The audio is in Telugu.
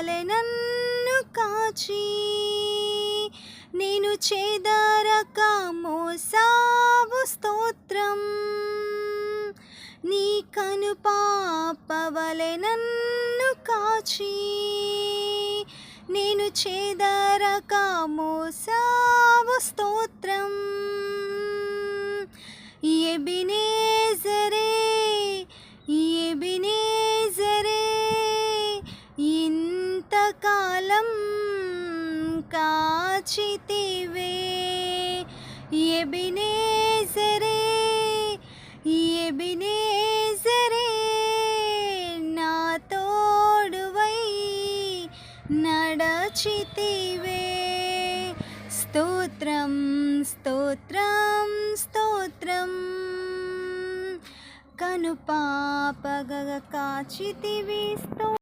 వలె నన్ను కాచి నేను చేదరక మోసావు స్తోత్రం. నీ కను పాపవలె నన్ను కాచి నేను చేదరక మోసా ఇంతకాలం కాచితివే. ఎబినేజరే ఎబినేజరే నా తోడువై నడచితివే. స్తోత్రం స్తోత్రం స్తోత్రం. కను పాపగ కాచితివి sto